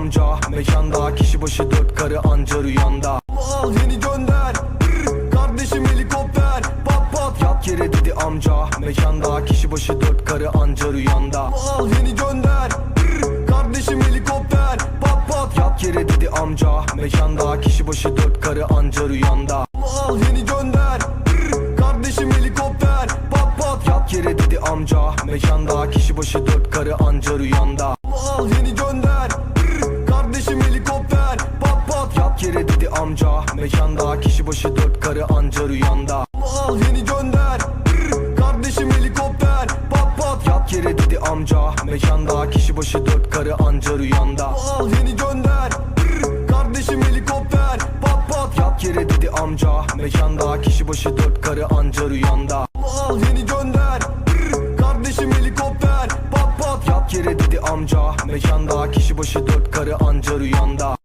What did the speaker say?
Mekanda kişi başı dört karı anca rüyanda. Al yeni gönder. Brr, Kardeşim helikopter. Pat pat. Yat yere dedi amca. Mekanda kişi başı dört karı anca rüyanda. Al yeni gönder. Brr, Kardeşim helikopter. Pat pat. Yat yere dedi amca. Mekanda kişi başı dört karı anca rüyanda. Al yeni gönder. Brr, Kardeşim helikopter. Pat pat. Yat yere dedi amca. Mekanda kişi başı dört karı anca rüyanda. Al yeni gönder Kardeşim helikopter. Pat pat. Yat yere dedi amca. Mekanda kişi başı dört karı anca rüyanda. Al yeni gönder. Brr, Kardeşim helikopter. Pat pat. Yat yere dedi amca. Mekanda kişi başı dört karı anca rüyanda. Al yeni gönder. Brr, Kardeşim helikopter. Pat pat. Yat yere dedi amca. Mekanda kişi başı dört karı anca rüyanda. Al yeni dedi amca Mekanda kişi başı dört karı anca rüyanda